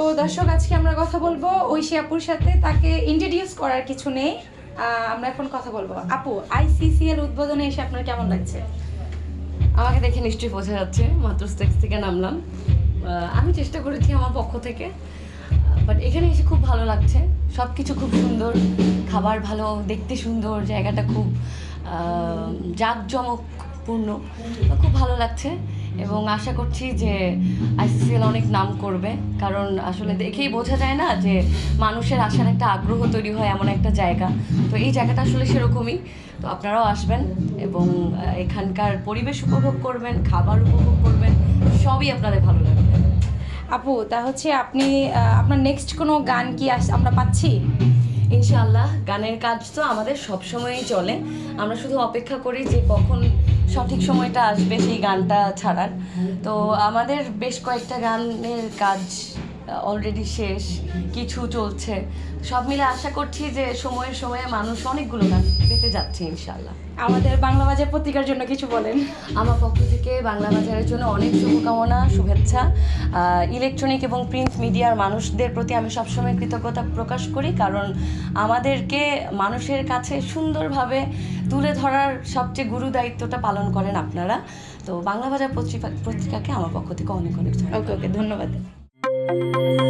তো দর্শক আজকে আমরা কথা বলব ঐশী আপুর সাথে। তাকে ইন্ট্রোডিউস করার কিছু নেই। আমরা এখন কথা বলব। আপু আইসিসিএল উদ্বোধনে এসে আপনার কেমন লাগছে? আমাকে দেখে নিশ্চয়ই বোঝা যাচ্ছে মাত্র স্টেজ থেকে নামলাম। আমি চেষ্টা করেছি আমার পক্ষ থেকে। বাট এখানে এসে খুব ভালো লাগছে। সব কিছু খুব সুন্দর খাবার ভালো দেখতে সুন্দর জায়গাটা খুব আহ, তো খুব ভালো লাগছে এবং আশা করছি যে আইসিসিএল অনেক নাম করবে। কারণ আসলে দেখেই বোঝা যায় না যে মানুষের আসার একটা আগ্রহ তৈরি হয় এমন একটা জায়গা। তো এই জায়গাটা আসলে সেরকমই। তো আপনারাও আসবেন এবং এখানকার পরিবেশ উপভোগ করবেন, খাবার উপভোগ করবেন, সবই আপনাদের ভালো লাগবে। আপু, তা হচ্ছে আপনি আপনার নেক্সট কোনো গান কি আমরা পাচ্ছি? ইনশাআল্লাহ, গানের কাজ তো আমাদের সব সময়ই চলে। আমরা শুধু অপেক্ষা করি যে কখন সঠিক সময়টা আসবে সেই গানটা ছাড়ার। তো আমাদের বেশ কয়েকটা গানের কাজ অলরেডি শেষ কিছু চলছে। সব মিলে আশা করছি যে সময়ে সময়ে মানুষ অনেকগুলো গান পেতে যাচ্ছে ইনশাআল্লাহ। আমাদের বাংলা বাজার পত্রিকার জন্য কিছু বলেন। আমার পক্ষ থেকে বাংলা বাজারের জন্য অনেক শুভকামনা শুভেচ্ছা। ইলেকট্রনিক এবং প্রিন্ট মিডিয়ার মানুষদের প্রতি আমি সবসময় কৃতজ্ঞতা প্রকাশ করি কারণ আমাদেরকে মানুষের কাছে সুন্দরভাবে তুলে ধরার সবচেয়ে গুরু দায়িত্বটা পালন করেন আপনারা। তো বাংলা বাজার পত্রিকা পত্রিকাকে আমার পক্ষ থেকে অনেক অনেক ধন্যবাদ। ওকে ওকে ধন্যবাদ। Música